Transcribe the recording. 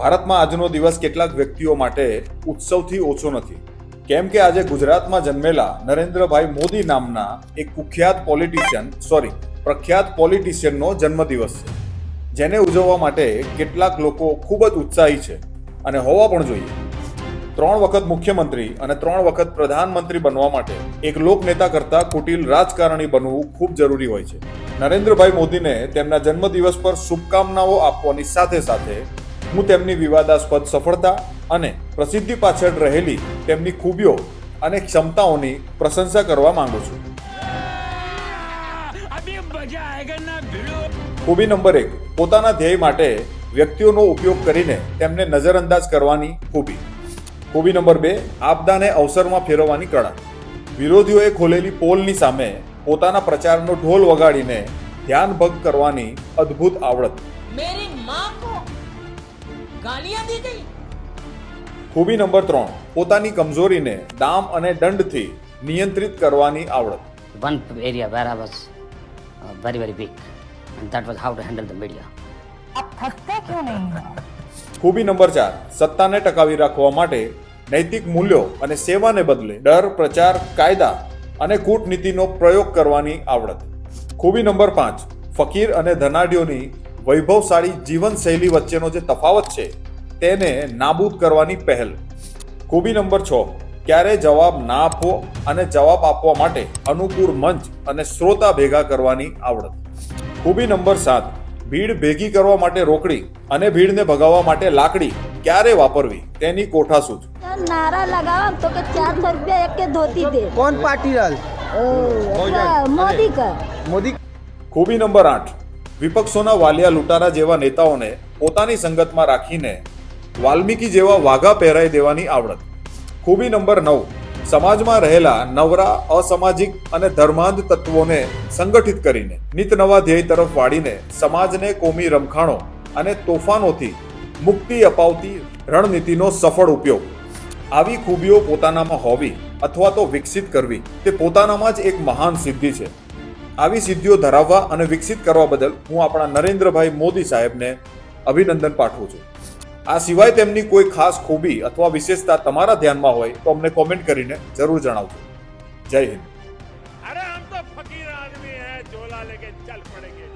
ભારતમાં આજનો દિવસ કેટલાક વ્યક્તિઓ માટે ઉત્સવથી ઓછો નથી. કેમ કે આજે ગુજરાતમાં જન્મેલા નરેન્દ્રભાઈ મોદી નામના એક કુખ્યાત પોલિટિશિયન સોરી પ્રખ્યાત પોલિટિશિયનનો જન્મદિવસ છે. જેને ઉજવવા માટે કેટલાક લોકો ખૂબ જ ઉત્સાહી છે. અને હોવા પણ જોઈએ. ત્રણ વખત મુખ્યમંત્રી અને ત્રણ વખત પ્રધાનમંત્રી બનવા માટે એક લોકનેતા કરતા કુટિલ રાજકારણી બનવું ખૂબ જરૂરી હોય છે. નરેન્દ્રભાઈ મોદીને તેમના જન્મદિવસ પર શુભકામનાઓ આપવાની સાથે સાથે હું તેમની વિવાદાસ્પદ સફળતા અને પ્રસિદ્ધિ પાછળ રહેલી તેમની ખૂબીઓ અને ક્ષમતાઓની પ્રશંસા કરવા માંગુ છું. ખૂબી નંબર એક, પોતાના ધ્યેય માટે વ્યક્તિઓનો ઉપયોગ કરીને તેમને નજરઅંદાજ કરવાની ખૂબી. ખૂબી નંબર બે, આપદાને અવસરમાં ફેરવવાની કળા. વિરોધીઓએ ખોલેલી પોલની સામે પોતાના પ્રચારનો ઢોલ વગાડીને ધ્યાન ધ્યાનભંગ કરવાની અદ્ભુત આવડત. મેરી માં को गालियाँ दी गई ખૂબી નંબર ત્રણ પોતાની કમજોરીને દામ અને દંડથી નિયંત્રિત કરવાની આવડત one area where I was uh, very, very weak, and that was how to handle the media. आप थकते क्यों नहीं हो ખૂબી નંબર ચાર સત્તાને ટકાવી રાખવા માટે નૈતિક મૂલ્યો અને સેવાને બદલે ડર પ્રચાર કાયદા અને કૂટનીતિનો પ્રયોગ કરવાની આવડત ખૂબી નંબર પાંચ ફકીર અને ધનાઢ્યોની વૈભવશાળી જીવનશૈલી વચ્ચેનો જે તફાવત છે તેને નાબૂદ કરવાની પહેલ. ખૂબી નંબર છ ક્યારે જવાબ ના આપવો અને જવાબ આપવા માટે અનુકૂળ મંચ અને શ્રોતા ભેગા કરવાની આવડત. ખૂબી નંબર સાત ભીડ ભેગી કરવા માટે રોકડી અને ભીડને ભગાવવા માટે લાકડી ક્યારે વાપરવી? તેની કોઠા સૂચ નારા લગાવા તો કે ચાર રૂપિયા એક કે ધોતી દે. કોણ પાટીલાલ? મોદી. કા મોદી. ખૂબી નંબર આઠ વિપક્ષોના વાલિયા લૂંટારા જેવા નેતાઓને પોતાની સંગતમાં રાખીને વાલ્મીકી જેવા વાઘા પહેરાઈ દેવાની આવડત. ખૂબી નંબર નવ, સમાજમાં રહેલા નવરા, અસામાજિક અને ધર્માંધ તત્વોને સંગઠિત કરીને નિત નવા ધ્યેય તરફ વાળીને સમાજને કોમી રમખાણો અને તોફાનોથી મુક્તિ અપાવતી રણનીતિનો સફળ ઉપયોગ. આવી ખૂબીઓ પોતાનામાં હોવી અથવા તો વિકસિત કરવી તે પોતાનામાં જ એક મહાન સિદ્ધિ છે. આવી સિદ્ધિઓ ધરાવવા અને વિકસિત કરવા બદલ હું આપણા નરેન્દ્રભાઈ મોદી સાહેબને અભિનંદન પાઠવું છું. આ સિવાય તેમની કોઈ ખાસ ખૂબી અથવા વિશેષતા તમારા ધ્યાનમાં હોય તો અમને કોમેન્ટ કરીને જરૂર જણાવજો. જય હિન્દ. અરે હમ તો ફકીર આદમી હે ઝોલા લેકે ચલ પડેંગે